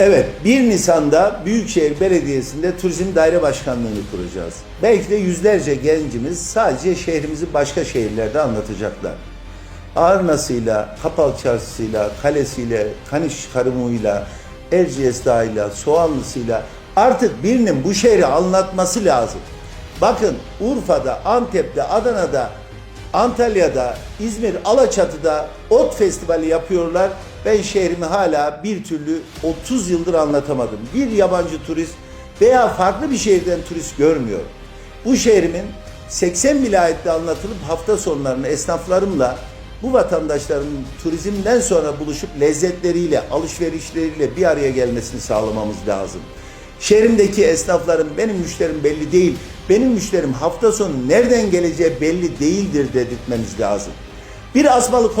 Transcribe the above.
Evet, 1 Nisan'da Büyükşehir Belediyesi'nde Turizm Daire Başkanlığı'nı kuracağız. Belki de yüzlerce gencimiz sadece şehrimizi başka şehirlerde anlatacaklar. Arnasıyla, Kapalı Çarşısı'yla, Kalesi'yle, Kaniş Karımı'yla, Erciyes Dağı'yla, Soğanlısı'yla artık birinin bu şehri anlatması lazım. Bakın Urfa'da, Antep'te, Adana'da, Antalya'da, İzmir, Alaçatı'da ot festivali yapıyorlar. Ben şehrimi hala bir türlü 30 yıldır anlatamadım. Bir yabancı turist veya farklı bir şehirden turist görmüyorum. Bu şehrimin 80 vilayette anlatılıp hafta sonlarını esnaflarımla bu vatandaşların turizmden sonra buluşup lezzetleriyle, alışverişleriyle bir araya gelmesini sağlamamız lazım. Şehrimdeki esnafların benim müşterim belli değil, benim müşterim hafta sonu nereden geleceği belli değildir dedirtmemiz lazım. Bir asmalı